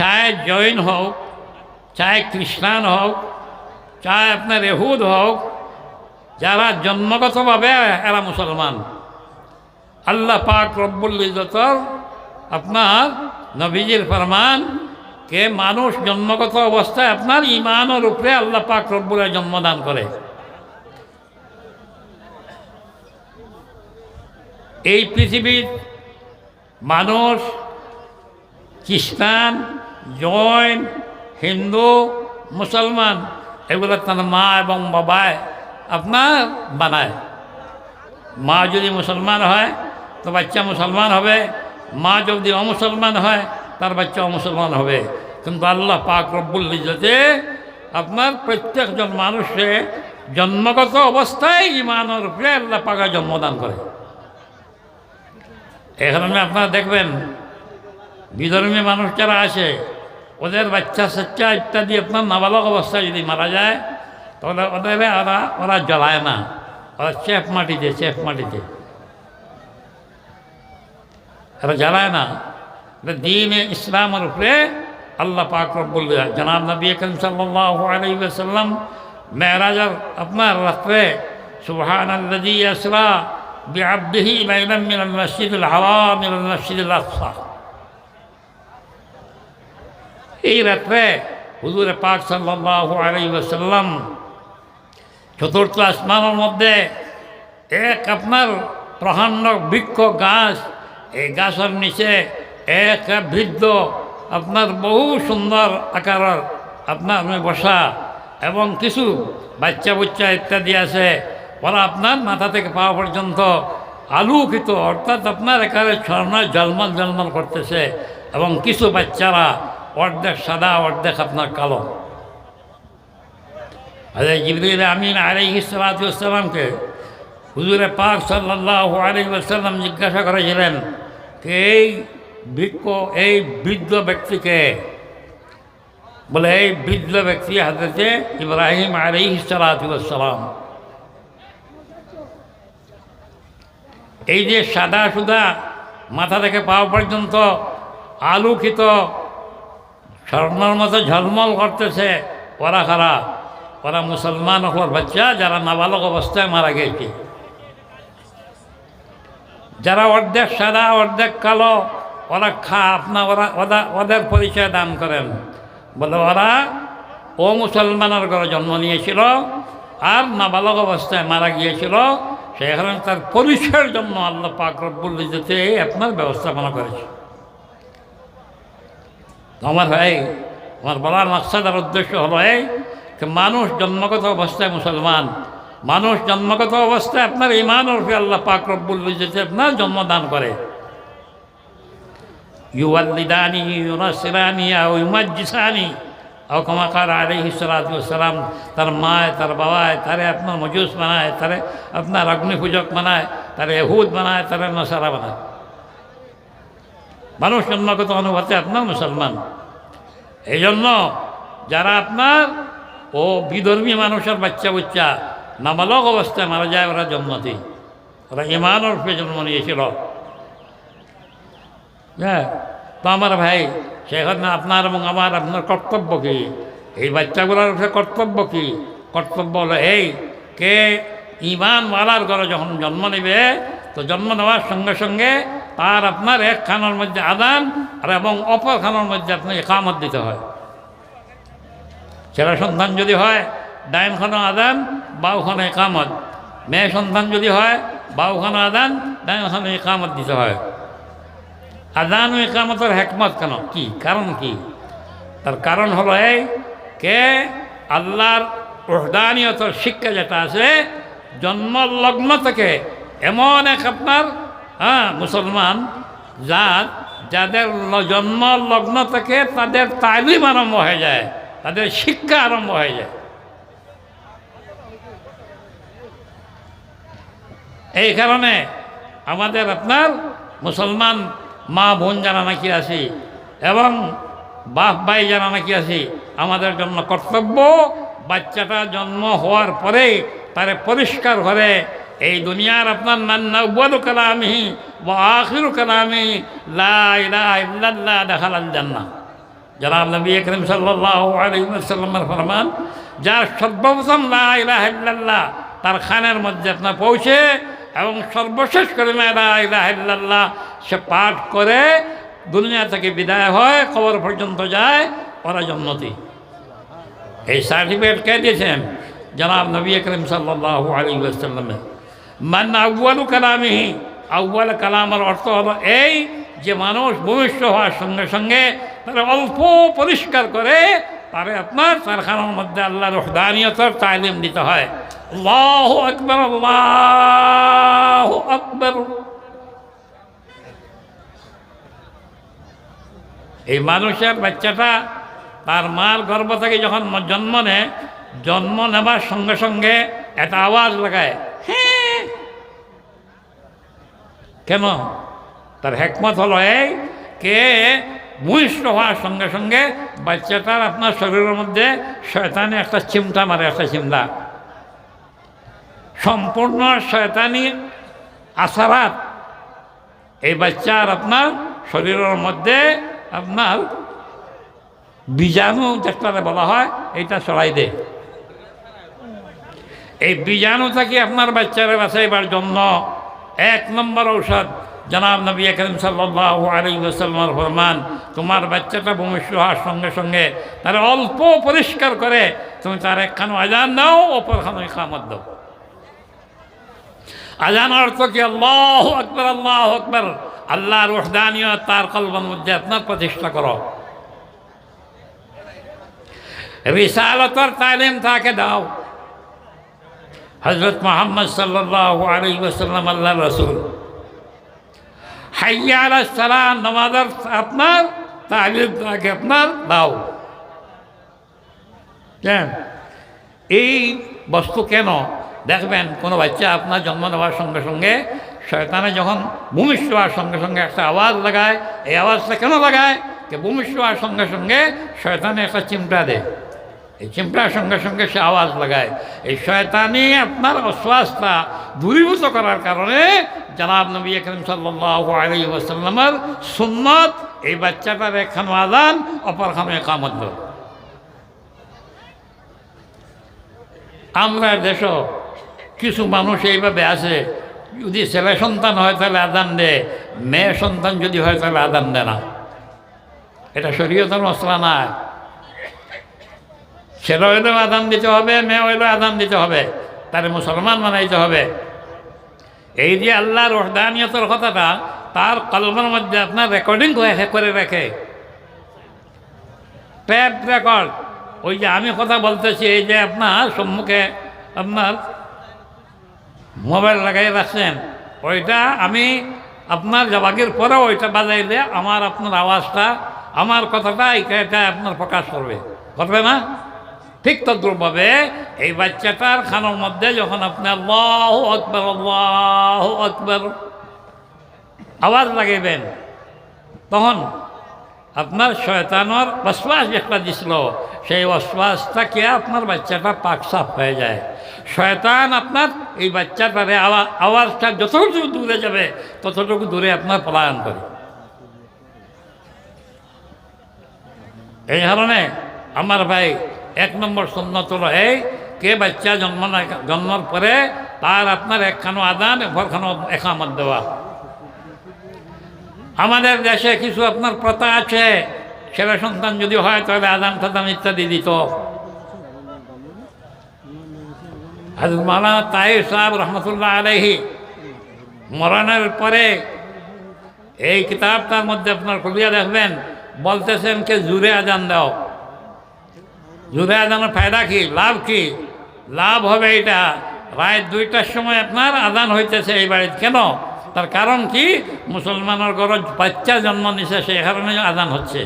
চাহে জৈন হোক চাহে খ্রিস্টান হোক চাহে আপনার এহুদ হোক যারা জন্মগতভাবে এরা মুসলমান। আল্লাহ পাক রব্বুল ইজতর আপনার নবীজির ফরমান কে মানুষ জন্মগত অবস্থায় আপনার ইমানের উপরে আল্লাহ পাক রব্বুলের জন্মদান করে। এই পৃথিবীর মানুষ, খ্রিস্টান জৈন, হিন্দু, মুসলমান, এগুলো তার মা এবং বাবায় আপনার বানায়। মা যদি মুসলমান হয়, তো বাচ্চা মুসলমান হবে। মা যদি অমুসলমান হয়, তার বাচ্চা অমুসলমান হবে। কিন্তু আল্লাহ পাক রব্বুল ইজতে আপনার প্রত্যেকজন মানুষে জন্মগত অবস্থায় ইমানের উপরে আল্লাহ পাকা জন্মদান করে। এখানে আপনারা দেখবেন বিধর্মী মানুষ যারা আছে, ওদের বাচ্চা সাচ্চা ইত্যাদি আপনার নাবালক অবস্থায় যদি মারা যায়, তাহলে ওদের ওরা ওরা জ্বলায় না। ওরা চেপ মাটিতে চেপ মাটিতে। এরা জ্বালায় না। এটা দিন ইসলামের উপরে আল্লাহ পাক রব্বুল জনাব নবী করিম সাল্লাল্লাহু আলাইহি ওয়াসাল্লাম মেরাজের আপনার রাত্রে সুবহান আল্লাযী আসরা বিআবদিহি লাইলাম মিনাল মাসজিদিল হারাম ইলাল মাসজিদিল আকসা। এই রাত্রে হুজুরে পাক সাল্লাল্লাহু আলাইহি ওয়াসাল্লাম চতুর্থ আসমানের মধ্যে এক আপনার প্রহান্ন বৃক্ষ গাছ, এই গাছের নিচে এক বৃদ্ধ আপনার বহু সুন্দর আকারের আপনার বসা এবং কিছু বাচ্চা বুচ্চা ইত্যাদি আছে। ওরা আপনার মাথা থেকে পাওয়া পর্যন্ত আলোকিত, অর্থাৎ আপনার এখানে স্বর্ণায় জলমল জলমল করতেছে। এবং কিছু বাচ্চারা অর্ধেক সাদা, অর্ধেক আপনার কালো। আরে জিবরিল আমিন আলাইহি সালাতামকে হুজুরে পাক সাল্লাল্লাহু আলাইহি জিজ্ঞাসা করেছিলেন এই বৃক্ষ, এই বৃদ্ধ ব্যক্তিকে? বলে, এই বৃদ্ধ ব্যক্তি হাতে ইব্রাহিম আলাইহি সালাতাম এই যে সাদা সুদা মাথা থেকে পাওয়া পর্যন্ত আলোকিত স্বর্ণর মতো ঝলমল করতেছে। ওরা খারা ওরা মুসলমান হওয়ার বাচ্চা, যারা নাবালক অবস্থায় মারা গেছে। যারা অর্ধেক সাদা, অর্ধেক কালো, ওরা খা আপনার ওরা ওরা, ওদের পরিচয় দান করেন। বলে ওরা, ও মুসলমানের ঘরে জন্ম নিয়েছিল আর নাবালক অবস্থায় মারা গিয়েছিল। সেখানে তার পরিচয়ের জন্য আল্লাহ পাক রব্বুল যেতে আপনার ব্যবস্থাপনা করেছে। আমার ভাই আমার বলার মাকসাদার উদ্দেশ্য হলো এই যে মানুষ জন্মগত অবস্থায় মুসলমান, মানুষ জন্মগত অবস্থায় আপনার ইমান উপরে আল্লাহ পাক রব্বুল যেতে আপনার জন্মদান করে। ইউআল্লিদানি ইউনাসিরানি আও ইউমাজ্জিসানি, আও কমাকার আলাইহি সালাম তার মায়, তার বাবায়, তারে আপনার মজুস বানায়, তারে আপনার অগ্নি পূজক বানায়, তারে এহুদ বানায়, তারে নসারা বানায়। মানুষ জন্মগত অনুভূতি আপনার মুসলমান। এই জন্য যারা আপনার ও বিধর্মী মানুষের বাচ্চা বুচ্চা নামালক অবস্থায় মারা যায়, ওরা জন্মতি। ওরা ইমান রূপে জন্ম নিয়েছিল। হ্যাঁ তো আমার ভাই সেখানে আপনার এবং আমার, আপনার কর্তব্য কী? এই বাচ্চাগুলোর কর্তব্য কী? কর্তব্য হলো এই, কে ইমান ইমানওয়ালার ঘরে যখন জন্ম নেবে, তো জন্ম নেওয়ার সঙ্গে সঙ্গে তার আপনার এক খানার মধ্যে আদান আর এবং অপর খানার মধ্যে আপনার একামত দিতে হয়। ছেলে সন্তান যদি হয়, ডাইন খানো আদান বাউখানো একামত। মেয়ে সন্তান যদি হয় বাউখানো আদান, ডাইন খানো একামত দিতে হয়। আদান ও একামতের হেকমত কেন? কি? কারণ কি? তার কারণ হলো এই কে আল্লাহর ওহদানিয়তর শিক্ষা যেটা আছে, জন্মলগ্ন থেকে এমন এক আপনার হ্যাঁ মুসলমান, যার, যাদের জন্ম, লগ্ন থেকে তাদের তালিম আরম্ভ হয়ে যায়, তাদের শিক্ষা আরম্ভ হয়ে যায়। এই কারণে আমাদের আপনার মুসলমান মা বোন যারা নাকি আছি এবং বাপ ভাই যারা নাকি আছি, আমাদের জন্য কর্তব্য, বাচ্চাটা জন্ম হওয়ার পরে তারে পরিষ্কার করে এই দুনিয়ার আপনার নান্নাবু কালামি বা আখির কালামি, লা ইলাহা ইল্লাল্লাহ দেখালাল জান্নাহ। জনাব নবী করিম সাল্লাহ ফরমান, যার সর্বপ্রথম লা ইলাহা ইল্লাল্লাহ তার খানের মধ্যে আপনার পৌঁছে এবং সর্বশেষ করে লা ইলাহা ইল্লাল্লাহ সে পাঠ করে দুনিয়া থেকে বিদায় হয়, কবর পর্যন্ত যায়, ওরা জন্মতি এই সার্টিফিকেট কে দিয়েছেন? জনাব নবী করিম সাল্লাহ আলী ওয়াসাল্লামে মান আউ্বালু কালামিহি আউ্বাল কালামের অর্থ হলো এই যে মানুষ ভূমিষ্ঠ হওয়ার সঙ্গে সঙ্গে তারা অল্প পরিষ্কার করে তারে আপনার কারখানার মধ্যে আল্লাহর রহদানিয়তর তালিম দিতে হয়। আল্লাহ আল্লাহ আকবর। এই মানুষের বাচ্চাটা তার মার গর্ভ থেকে যখন জন্ম নেয়, জন্ম নেবার সঙ্গে সঙ্গে একটা আওয়াজ লাগায় হ্যাঁ কেন? তার হেকমত হলো এই কে ভূমিষ্ঠ হওয়ার সঙ্গে সঙ্গে বাচ্চাটার আপনার শরীরের মধ্যে শয়তানি একটা চিমটা মারে, একটা চিমটা সম্পূর্ণ শয়তানি আসারাত এই বাচ্চার আপনার শরীরের মধ্যে আপনার বীজাণু যেটারে বলা হয়, এইটা সরাই দেয়। এই বীজাণু থেকে আপনার বাচ্চারা বাঁচাইবার জন্য এক নম্বর ঔষধ। জনাব নবী করিম সাল্লাহ আলী ওসাল্লামর ফরমান, তোমার বাচ্চাটা ভূমিষ্ঠ হওয়ার সঙ্গে সঙ্গে তার অল্প পরিষ্কার করে তুমি তার একখানো আজান দাও অপরখানো খামত দাও। আজান অর্থ কি? আল্লাহ আকবর আল্লাহ আকবর। আল্লাহ ওহদানীয় তার কলবের মধ্যে আপনার প্রতিষ্ঠা করো। রিসালতর তালিম তাকে দাও। হজরত মোহাম্মদ সাল্লাহ আলী ওসাল্লাম আল্লাহ রসুল। হাইয়া সালাম নমাজের আপনার তালিম তাকে আপনার, দাও। কেন? এই বস্তু কেন? দেখবেন, কোনো বাচ্চা আপনার জন্ম নেওয়ার সঙ্গে সঙ্গে শয়তানে যখন ভূমিষ্ঠ হওয়ার সঙ্গে সঙ্গে একটা আওয়াজ লাগায়, এই আওয়াজটা কেন লাগায়? যে ভূমিষ্ঠ হওয়ার সঙ্গে সঙ্গে শয়তানে একটা চিমটা দেয়। এই চিমটার সঙ্গে সঙ্গে সে আওয়াজ লাগায়। এই শয়তানি আপনার অশ্বাসটা দূরীভূত করার কারণে জানাব নবী করিম ওসাল্লামের সুন্নত এই বাচ্চাটার একখানো আদান অপরখানো একামত দেয় আমরা দেশ, কিছু মানুষ এইভাবে আছে, যদি ছেলে সন্তান হয় তাহলে আদান দেয়, মেয়ে সন্তান যদি হয় তাহলে আদান দেয় না। এটা শরীয়তের মশলা না ছেলে হইলেও আদান দিতে হবে, মেয়ে হইলেও আদান দিতে হবে, তার মুসলমান বানাইতে হবে। এই যে আল্লাহর ওহদানিয়তের কথাটা, তার কলমের মধ্যে আপনার রেকর্ডিং করে রাখে। ট্যাপ রেকর্ড ওই যে আমি কথা বলতেছি, এই যে আপনার সম্মুখে আপনার মোবাইল লাগাই রাখছেন, ওইটা আমি আপনার জবাগের পরে ওইটা বাজাইলে আমার আপনার আওয়াজটা, আমার কথাটা এটা আপনার প্রকাশ করবে। করবে না? ঠিক তদ্রুপভাবে এই বাচ্চাটার খানোর মধ্যে যখন আপনি আল্লাহ আকবর আল্লাহ আকবর আওয়াজ লাগাইবেন, তখন আপনার শয়তানোর অশ্বাস একটা দিছিল। সেই অশ্বাসটাকে আপনার বাচ্চাটা পাক সাফ হয়ে যায়। শয়তান আপনার এই বাচ্চাটারে আওয়াজটা যতটুকু দূরে যাবে, ততটুকু দূরে আপনার পলায়ন করে। এই কারণে আমার ভাই এক নম্বর সুন্নত হলো এই, কে বাচ্চা জন্ম জন্মের পরে তার আপনার একখানো আদান এখানো একামত দেওয়া আমাদের দেশে কিছু আপনার প্রথা আছে, ছেলে সন্তান যদি হয়, তাহলে আদান ফাদান ইত্যাদি দিত। হাজর মালানা তাই সাহেব রহমতুল্লাহ আলহি মরণের পরে এই কিতাবটার মধ্যে আপনার খুলিয়া দেখবেন, বলতেছেন, কে জুড়ে আজান দাও। জুড়ে আজানের ফায়দা কি? লাভ কি? লাভ হবে এটা রায় দুইটার সময় আপনার আদান হইতেছে এই বাড়িতে। কেন? তার কারণ কি? মুসলমানের গরজ বাচ্চা জন্ম নিছে সেই কারণে আদান হচ্ছে।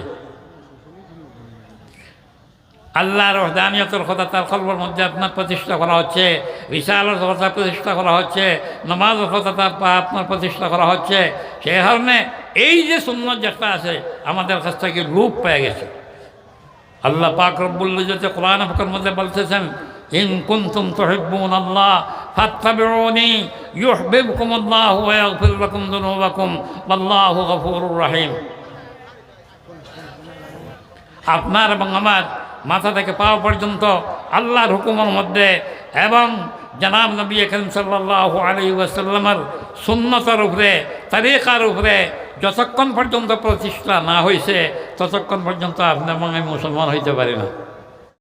আল্লাহর রহদানিয়তের কথা তার কল্পর মধ্যে আপনার প্রতিষ্ঠা করা হচ্ছে বিশালের কথা প্রতিষ্ঠা করা হচ্ছে, নমাজের কথা তার আপনার প্রতিষ্ঠা করা হচ্ছে। সেই কারণে এই যে সুন্নত যেটা আছে, আমাদের কাছ থেকে লুপ পেয়ে গেছে। আল্লাহ পাক রব্বুল্লা যাতে কোরআন ফকর মধ্যে বলতেছেন, ইন কুনতুম তুহিব্বুন আল্লাহ ফাত্তাবিউনি ইউহিব্বুকুম আল্লাহ ওয়া ইয়াগফির লাকুম যুনুবাকুম আল্লাহু গফুরুর রহিম। আপনার এবং আমার মাথা থেকে পাওয়া পর্যন্ত আল্লাহর হুকুমের মধ্যে এবং জানাব নবী করিম সাল্লাহ আলী ওয়াসাল্লামের সুন্নতার উপরে, তারিকার উপরে যতক্ষণ পর্যন্ত প্রতিষ্ঠা না হয়েছে ততক্ষণ পর্যন্ত আপনার মনে মুসলমান হইতে পারি না।